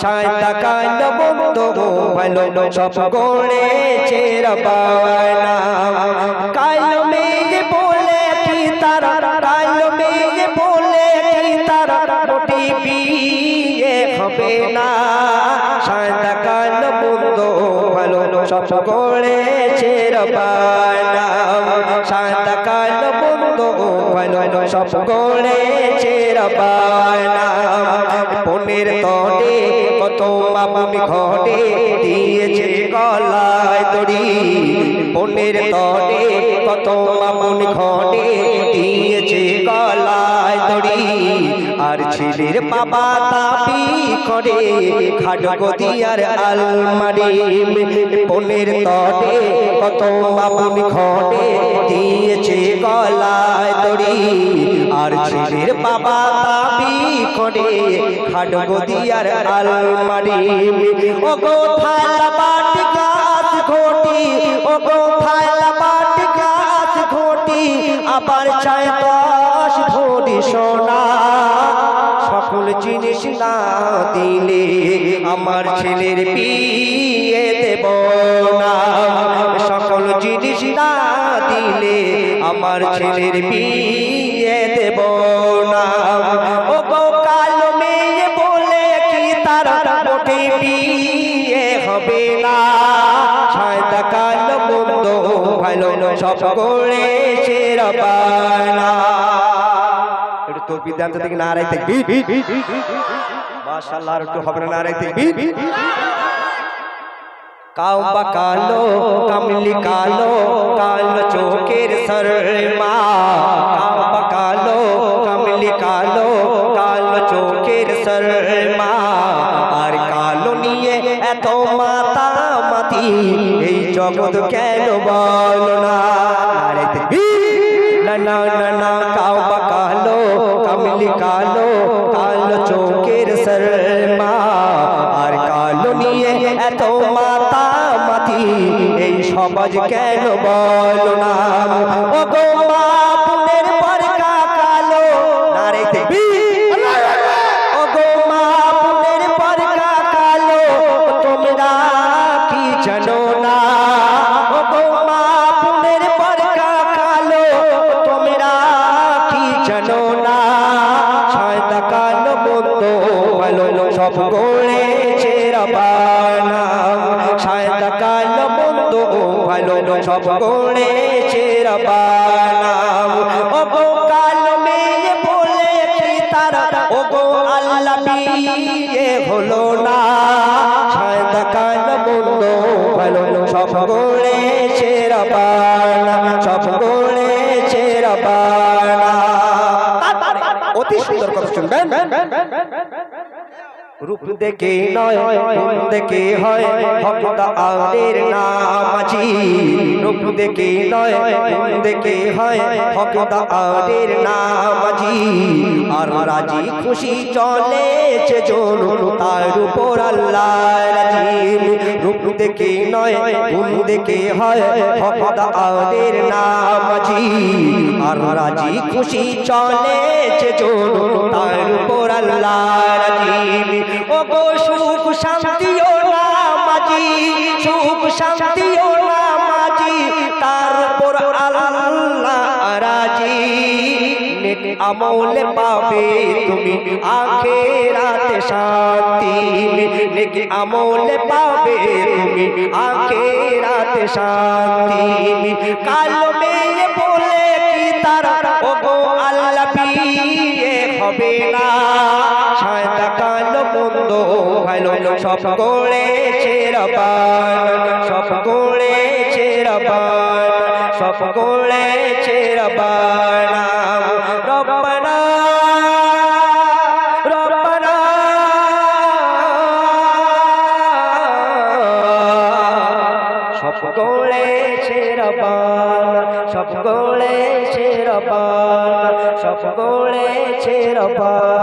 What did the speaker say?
সায়তা কাল বন্ধ ভালো সব গড়েছে রবানা কাল মেয়ে বলে কি তারা? কাল মেয়ে বলে কি তারা? মোটি বিয়ে হবে না। সায়তা কাল বন্ধ ভালো সব গড়েছে রবানা সায়তা সব রবানা পনেরো তটে কত মামুনি ঘটে দিয়েছে গলায় দড়ি। পনেরো তটে কত মামুনি ঘটে দিয়েছে গলায় দড়ি। আর ছেলের বাবা তাপি করে খাটগো দিয়ার আলমারি। পনেরো তটে কত মামুনি ঘটে বাবা তাবি করে খাটগো দিয়ার আলমারি। ও গো থালা বাটি গাছ ঘটি ও গো থালা বাটি গাছ ঘটি, আবার চায় দশ ভরি সোনা। সকল জিনিস না দিলে আমার ছেলের বিয়ে দেব না। সকল জিনিস না দিলে আমার ছেলের বিয়ে বিয়ে হবে না। সায়দা কালো বন্ধ ভালো সব রবানা। একটু তোর বিদ্যান্ত থেকে না রাইতে মাশাআল্লাহ আর একটু হবে না রাইতে কাউবা কালো, কামলি কালো কালো চোখের সরমা। এই জগৎ কেন বল না? না না না না কাউবা কালো কামলি কালো কালো চোখের শর্মা। আর কালো নিয়ে এত মাতা মাতি এই সমাজ কেন বল না? জানো না সায়দা কালো বন্ধ ভালো সব গড়েছে রবানা। সায়দা কালো বন্ধ ভালো সব গড়েছে রবানা। ও গো কালো মেয়ে বলে কি তারা ও গো আল্লাহ বিয়ে হলো না। সায়দা কালো বন্ধ ভালো সব গড়েছে রবানা। রূপ দেখে নয় গুণ দেখে হয় ভক্তা আদের নামাজি রূপ দেখে নয় গুণ দেখে হয় ভক্তা আদের নামাজি আর রাজি খুশি চলেছে জন তার উপর আল্লাহ রাজিম রূপ দেখে নয় গুণ দেখে হয় ভক্তা আদের নামাজি আর রাজি খুশি চলেছে জন তার আমলে পাবে তুমি। আখেরাতে শান্তি। নেক আমলে পাবে তুমি। আখেরাতে শান্তি। কালো মেয়ে বলে কি তারা? ও গো আল্লাহ বিয়ে হবে না। সায়দা কালো বন্ধ ভালো সব করেছে রবান। সব করেছে রবান। সব করেছে রবানা। রবানা সব করেছে রবানা সব ছে রবানা